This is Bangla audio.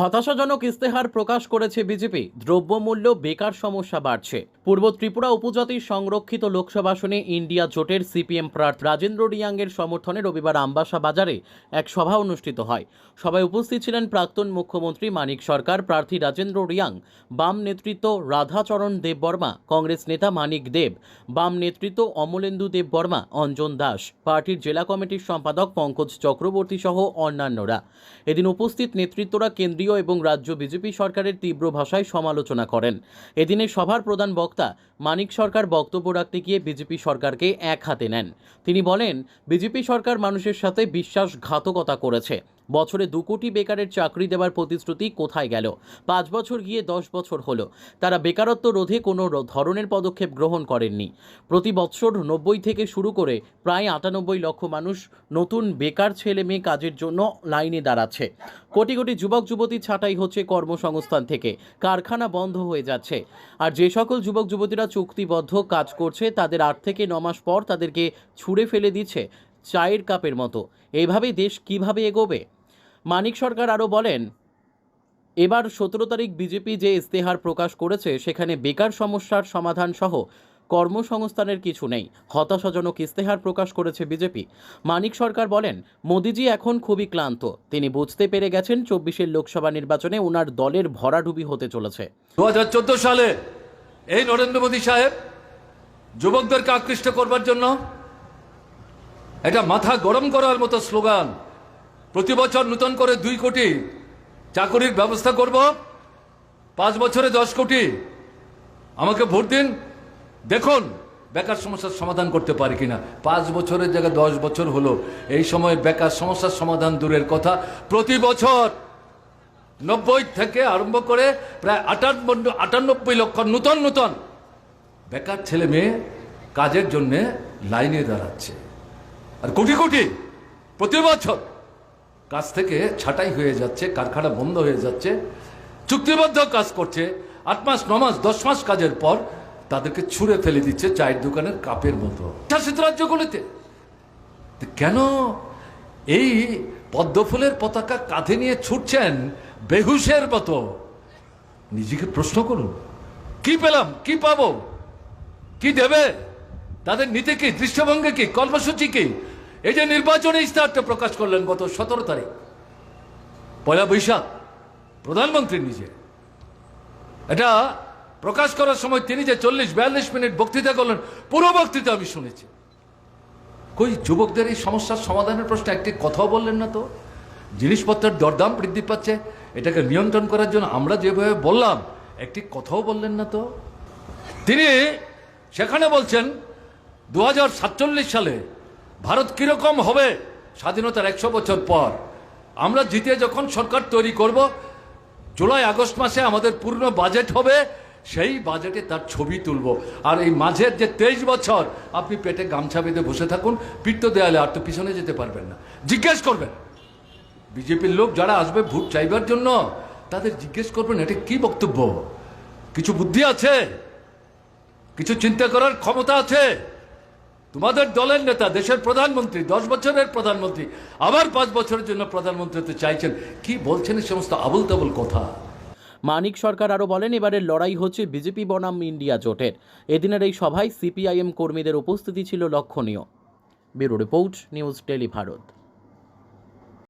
হতাশাজনক ইস্তেহার প্রকাশ করেছে বিজেপি। দ্রব্যমূল্য বেকার সমস্যা বাড়ছে। পূর্ব ত্রিপুরা উপজাতির সংরক্ষিত লোকসভা আসনে ইন্ডিয়া জোটের সিপিএম প্রার্থী রাজেন্দ্র রিয়াংয়ের সমর্থনে রবিবার আমবাসা বাজারে এক সভা অনুষ্ঠিত হয়। সভায় উপস্থিত ছিলেন প্রাক্তন মুখ্যমন্ত্রী মানিক সরকার, প্রার্থী রাজেন্দ্র রিয়াং, বাম নেতৃত্ব রাধাচরণ দেব বর্মা, কংগ্রেস নেতা মানিক দেব, বাম নেতৃত্ব অমলেন্দু দেব বর্মা, অঞ্জন দাস, পার্টির জেলা কমিটির সম্পাদক পঙ্কজ চক্রবর্তী সহ অন্যান্যরা। এদিন উপস্থিত নেতৃত্বরা কেন্দ্রীয় এবং রাজ্য বিজেপি সরকারের তীব্র ভাষায় সমালোচনা করেন। এদিনে সভার প্রধান বক্তা মানিক সরকার বক্তব্য রাখতে গিয়ে বিজেপি সরকারকে এক হাতে নেন। তিনি বলেন, বিজেপি সরকার মানুষের সাথে বিশ্বাসঘাতকতা করেছে। বছরে দু কোটি বেকারের চাকরি দেওয়ার প্রতিশ্রুতি কোথায় গেল? পাঁচ বছর গিয়ে দশ বছর হলো। তারা বেকারত্ব রোধে কোনো ধরনের পদক্ষেপ গ্রহণ করেননি। প্রতি বছর নব্বই থেকে শুরু করে প্রায় আটানব্বই লক্ষ মানুষ নতুন বেকার ছেলে মেয়ে কাজের জন্য লাইনে দাঁড়াচ্ছে। কোটি কোটি যুবক যুবতী ছাঁটাই হচ্ছে কর্মসংস্থান থেকে। কারখানা বন্ধ হয়ে যাচ্ছে। আর যে সকল যুবক যুবতীরা চুক্তিবদ্ধ কাজ করছে, তাদের আট থেকে ন মাস পর তাদেরকে ছুঁড়ে ফেলে দিচ্ছে চায়ের কাপের মতো। এইভাবে দেশ কীভাবে এগোবে? মানিক সরকার আরও বলেন, এবার সতেরো তারিখ বিজেপি যে ইস্তেহার প্রকাশ করেছে, সেখানে বেকার সমস্যার সমাধান সহ কর্মসংস্থানের কিছু নেই। হতাশাজনক ইস্তেহার প্রকাশ করেছে বিজেপি। মানিক সরকার বলেন, মোদিজি এখন খুবই ক্লান্ত। তিনি বুঝতে পেরে গেছেন চব্বিশের লোকসভা নির্বাচনে ওনার দলের ভরাডুবি হতে চলেছে। দু হাজার চোদ্দ সালে এই নরেন্দ্র মোদী সাহেব যুবকদেরকে আকৃষ্ট করবার জন্য এটা মাথা গরম করার মতো স্লোগান প্রতি বছর নূতন করে দুই কোটি চাকরির ব্যবস্থা করব। পাঁচ বছরে দশ কোটি। আমাকে ভোট দিন। দেখুন, বেকার সমস্যার সমাধান করতে পারি কিনা। পাঁচ বছরের জায়গায় দশ বছর হলো। এই সময় বেকার সমস্যার সমাধান দূরের কথা। প্রতি বছর নব্বই থেকে আরম্ভ করে প্রায় আটান্ন আটানব্বই লক্ষ নূতন নূতন বেকার ছেলে মেয়ে কাজের জন্যে লাইনে দাঁড়াচ্ছে। আর কোটি কোটি প্রতি বছর কাজ থেকে ছাঁটাই হয়ে যাচ্ছে, কারখানা বন্ধ হয়ে যাচ্ছে, চুক্তিবদ্ধ কাজ করছে। আট মাস, ন মাস, দশ মাস কাজের পর তাদেরকে ছুঁড়ে ফেলে দিচ্ছে চায়ের দোকানের কাপের মতো। শাসিত রাজ্যগুলিতে। কেন এই পদ্মফুলের পতাকা কাঁধে নিয়ে ছুটছেন বেহুশের মতো? নিজেকে প্রশ্ন করুন, কি পেলাম, কি পাবো? কি দেবে? তাদের নীতি কি দৃশ্যভঙ্গি কি কর্মসূচি কি এই যে নির্বাচনী ইস্তাহারটা প্রকাশ করলেন গত সতেরো তারিখ, পয়লা বৈশাখ, প্রধানমন্ত্রী নিজে। এটা প্রকাশ করার সময় তিনি যে চল্লিশ, বিয়াল্লিশ মিনিট বক্তৃতা করলেন, পুরো বক্তৃতা আমি শুনেছি। কই, যুবকদের এই সমস্যার সমাধানের প্রশ্নে একটি কথাও বললেন না তো? জিনিসপত্রের দরদাম বৃদ্ধি পাচ্ছে, এটাকে নিয়ন্ত্রণ করার জন্য আমরা যেভাবে বললাম, একটি কথাও বললেন না তো? তিনি সেখানে বলছেন দু হাজার সাতচল্লিশ সালে ভারত কীরকম হবে স্বাধীনতার একশো বছর পর? আমরা জিতে যখন সরকার তৈরি করব, জুলাই, আগস্ট মাসে আমাদের পূর্ণ বাজেট হবে, সেই বাজেটে তার ছবি তুলব। আর এই মাঝের যে তেইশ বছর, আপনি পেটে গামছা বেঁধে বসে থাকুন, পিত্ত দেয়ালে আর তো পিছনে যেতে পারবেন না। জিজ্ঞেস করবেন। বিজেপির লোক যারা আসবে ভোট চাইবার জন্য, তাদের জিজ্ঞেস করবেন, এটা কি বক্তব্য? কিছু বুদ্ধি আছে? কিছু চিন্তা করার ক্ষমতা আছে? তোমাদের দলের নেতা, দেশের প্রধানমন্ত্রী, দশ বছরের প্রধানমন্ত্রী, আবার পাঁচ বছরের জন্য প্রধানমন্ত্রী হতে চাইছেন। কি বলছেন এই সমস্ত আবুল তাবুল কথা? মানিক সরকার আরও বলেন, এবারের লড়াই হচ্ছে বিজেপি বনাম ইন্ডিয়া জোটের। এদিনের এই সভায় সিপিআইএম কর্মীদের উপস্থিতি ছিল লক্ষণীয়। Bureau report, news tele Bharat.